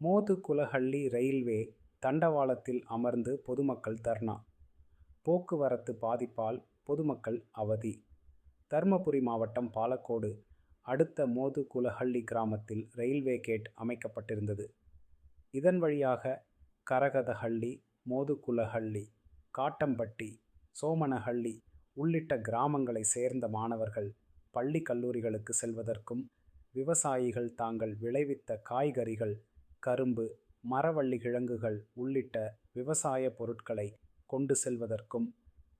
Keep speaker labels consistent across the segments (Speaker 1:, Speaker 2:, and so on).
Speaker 1: மோதுகுலஹள்ளி railway தண்டவாளத்தில் அமர்ந்து பொதுமக்கள் தர்ணா போக்குவரத்து பாதிப்பால் பொதுமக்கள் அவதி தர்மபுரி மாவட்டம் பாலக்கோடு அடுத்த மோதுகுலஹள்ளி கிராமத்தில் ரயில்வே கேட் அமைக்கப்பட்டிருந்தது. இதன் வழியாக கரகதஹள்ளி, மோதுகுலஹள்ளி, காட்டம்பட்டி, சோமனஹள்ளி உள்ளிட்ட கிராமங்களை சேர்ந்த மாணவர்கள் பள்ளி, கல்லூரிகளுக்கு செல்வதற்கும், விவசாயிகள் தாங்கள் விளைவித்த காய்கறிகள், கரும்பு, மரவள்ளி கிழங்குகள் உள்ளிட்ட விவசாய பொருட்களை கொண்டு செல்வதற்கும்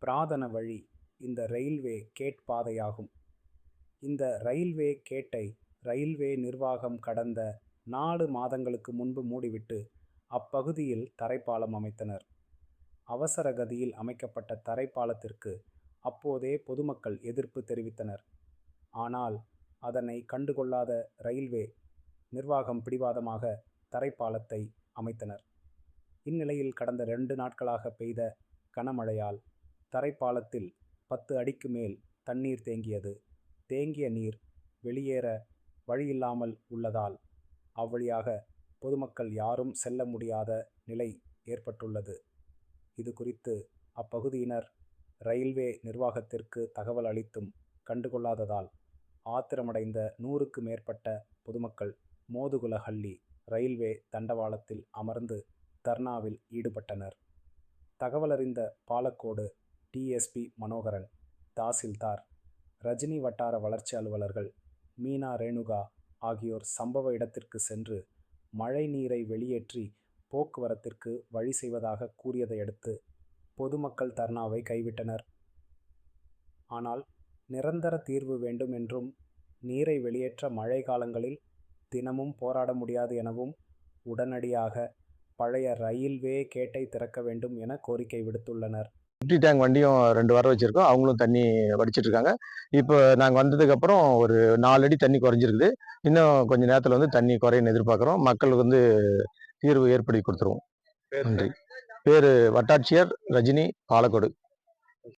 Speaker 1: பிராதன வழி இந்த ரயில்வே கேட் பாதையாகும். இந்த ரயில்வே கேட்டை ரயில்வே நிர்வாகம் கடந்த நாலு மாதங்களுக்கு முன்பு மூடிவிட்டு அப்பகுதியில் தரைப்பாலம் அமைத்தனர். அவசர கதியில் அமைக்கப்பட்ட தரைப்பாலத்திற்கு அப்போதே பொதுமக்கள் எதிர்ப்பு தெரிவித்தனர். ஆனால் அதனை கண்டுகொள்ளாத ரயில்வே நிர்வாகம் பிடிவாதமாக தரைப்பாலத்தை அமைத்தனர். இந்நிலையில் கடந்த இரண்டு நாட்களாக பெய்த கனமழையால் தரைப்பாலத்தில் பத்து அடிக்கு மேல் தண்ணீர் தேங்கியது. தேங்கிய நீர் வெளியேற வழியில்லாமல் உள்ளதால் அவ்வழியாக பொதுமக்கள் யாரும் செல்ல முடியாத நிலை ஏற்பட்டுள்ளது. இது குறித்து அப்பகுதியினர் ரயில்வே நிர்வாகத்திற்கு தகவல் அளித்தும் கண்டுகொள்ளாததால் ஆத்திரமடைந்த நூறுக்கு மேற்பட்ட பொதுமக்கள் மோதுகுலஹள்ளி ரயில்வே தண்டவாளத்தில் அமர்ந்து தர்ணாவில் ஈடுபட்டனர். தகவலறிந்த பாலக்கோடு டிஎஸ்பி மனோகரன், தாசில்தார், ரஜினி வட்டார வளர்ச்சி அலுவலர்கள் மீனா ரேணுகா ஆகியோர் சம்பவ இடத்திற்கு சென்று மழை நீரை வெளியேற்றி போக்குவரத்திற்கு வழி செய்வதாக கூறியதையடுத்து பொதுமக்கள் தர்ணாவை கைவிட்டனர். ஆனால் நிரந்தர தீர்வு வேண்டும் என்றும், நீரை வெளியேற்ற மழை காலங்களில் தினமும் போராட முடியாது எனவும் உடனடியாக பழைய ரயில்வே கேட்டை திறக்க வேண்டும் என கோரிக்கை விடுத்துள்ளனர்.
Speaker 2: எம்டி டேங்க் வண்டியும் ரெண்டு வர வச்சிருக்கோம். அவங்களும் தண்ணி வடிச்சிட்டு இருக்காங்க இப்போ நாங்கள் வந்ததுக்கு அப்புறம் ஒரு நாலு அடி தண்ணி குறைஞ்சிருக்குது. இன்னும் கொஞ்ச நேரத்தில் வந்து தண்ணி குறையுன்னு எதிர்பார்க்குறோம். மக்களுக்கு வந்து தீர்வு ஏற்படுத்தி கொடுத்துருவோம். நன்றி. பேர் வட்டாட்சியர் ரஜினி பாலக்கோடு.